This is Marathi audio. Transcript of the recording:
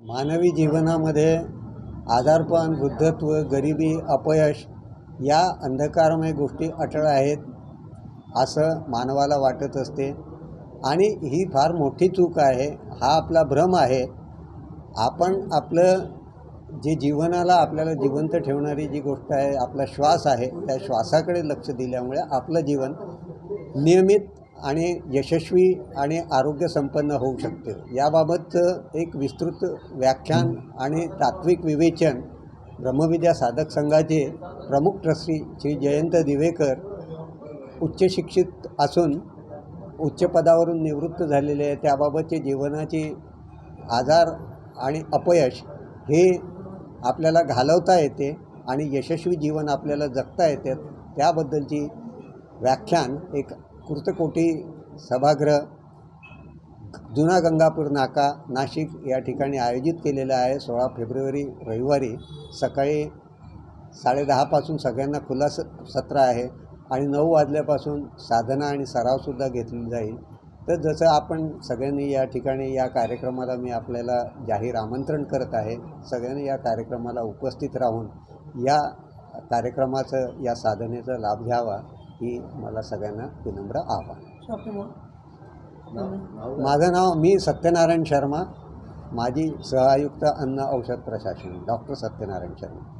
मानवी जीवनामध्ये आजारपण वृद्धत्व गरिबी अपयश या अंधकारमय गोष्टी अटळ आहेत असं मानवाला वाटत असते. आणि ही फार मोठी चूक आहे हा आपला भ्रम आहे. आपण आपलं जे जीवनाला आपल्याला जिवंत ठेवणारी जी गोष्ट आहे आपला श्वास आहे त्या श्वासाकडे लक्ष दिल्यामुळे आपलं जीवन नियमित आणि यशस्वी आणि आरोग्यसंपन्न होऊ शकते. याबाबतचं एक विस्तृत व्याख्यान आणि तात्विक विवेचन ब्रह्मविद्या साधक संघाचे प्रमुख ट्रस्टी श्री जयंत दिवेकर उच्च शिक्षित असून उच्च पदावरून निवृत्त झालेले आहे. त्याबाबतचे जीवनाची आजार आणि अपयश हे आपल्याला घालवता येते आणि यशस्वी जीवन आपल्याला जगता येते. त्याबद्दलची व्याख्यान एक कुर्तकोटी सभागृह जुना गंगापूर नाका नाशिक या ठिकाणी आयोजित केलेलं आहे. सोळा फेब्रुवारी रविवारी सकाळी साडेदहापासून सगळ्यांना खुला स सत्र आहे आणि नऊ वाजल्यापासून साधना आणि सरावसुद्धा घेतली जाईल. तर जसं आपण सगळ्यांनी या ठिकाणी या कार्यक्रमाला मी आपल्याला जाहीर आमंत्रण करत आहे सगळ्यांनी या कार्यक्रमाला उपस्थित राहून या कार्यक्रमाचं या साधनेचा लाभ घ्यावा. ही मला सगळ्यांना विनम्र आव्हान. माझं नाव मी सत्यनारायण शर्मा. माझी सहआयुक्त अन्न औषध प्रशासन. डॉक्टर सत्यनारायण शर्मा.